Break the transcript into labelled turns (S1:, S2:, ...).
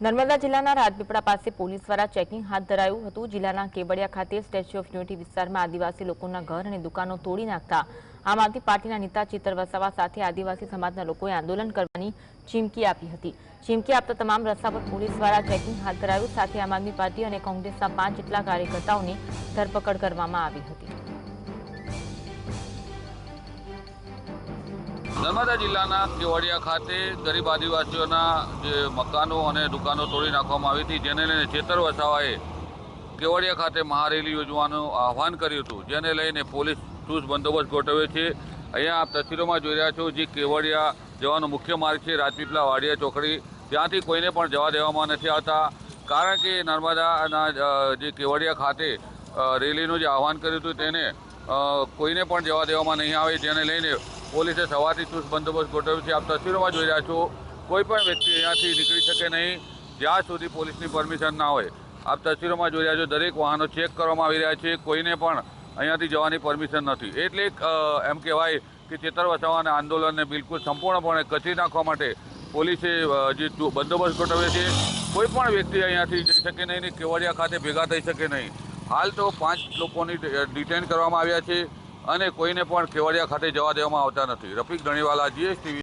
S1: નર્મદા જિલ્લાના રાજપીપળા પાસે પોલીસ દ્વારા ચેકિંગ હાથ ધરાયું હતું. જિલ્લાના કેવડિયા ખાતે સ્ટેચ્યુ ઓફ યુનિટી વિસ્તારમાં આદિવાસી લોકોના ઘર અને દુકાનો તોડી નાખતા આમ આદમી પાર્ટીના નેતા ચિત્ર વસાવા સાથે આદિવાસી સમાજના લોકોએ આંદોલન કરવાની ચીમકી આપી હતી. ચીમકી આપતા તમામ રસ્તા પર પોલીસ દ્વારા ચેકિંગ હાથ ધરાયું. સાથે આમ આદમી પાર્ટી અને કોંગ્રેસના પાંચ જેટલા કાર્યકર્તાઓની ધરપકડ કરવામાં આવી હતી.
S2: નર્મદા જિલ્લાના કેવડિયા ખાતે ગરીબ આદિવાસીઓના જે મકાનો અને દુકાનો તોડી નાખવામાં આવી હતી, જેને લઈને ચેતર વસાવાએ કેવડિયા ખાતે મહારેલી યોજવાનું આહવાન કર્યું હતું, જેને લઈને પોલીસ ચુસ્ત બંદોબસ્ત ગોઠવ્યો છે. અહીંયા આપ તસવીરોમાં જોઈ રહ્યા છો જે કેવડિયા જવાનો મુખ્ય માર્ગ છે, રાજપીપલા વાડિયા ચોકડી. ત્યાંથી કોઈને પણ જવા દેવામાં નથી આવતા, કારણ કે નર્મદાના જે કેવડિયા ખાતે રેલીનું જે આહવાન કર્યું હતું, તેને કોઈને પણ જવા દેવામાં નહીં આવે, જેને લઈને પોલીસે સવારથી ચુસ્ત બંદોબસ્ત ગોઠવ્યો છે. આપ તસવીરોમાં જોઈ રહ્યા છો, કોઈ પણ વ્યક્તિ અહીંયાથી નીકળી શકે નહીં, જ્યાં સુધી પોલીસની પરમિશન ના હોય. આપ તસવીરોમાં જોઈ રહ્યા છો, દરેક વાહનો ચેક કરવામાં આવી રહ્યા છે. કોઈને પણ અહીંયાથી જવાની પરમિશન નથી. એટલે એમ કહેવાય કે ચેતર વસાવાના આંદોલનને બિલકુલ સંપૂર્ણપણે કચી નાખવા માટે પોલીસે જે બંદોબસ્ત ગોઠવ્યો છે, કોઈ પણ વ્યક્તિ અહીંયાથી જઈ શકે નહીં ને કેવડિયા ખાતે ભેગા થઈ શકે નહીં. હાલ તો પાંચ લોકોની ડિટેન કરવામાં આવ્યા છે અને કોઈને પણ કેવડિયા ખાતે જવા દેવામાં આવતા નથી. રફીક ધણીવાલા જીએસટીવી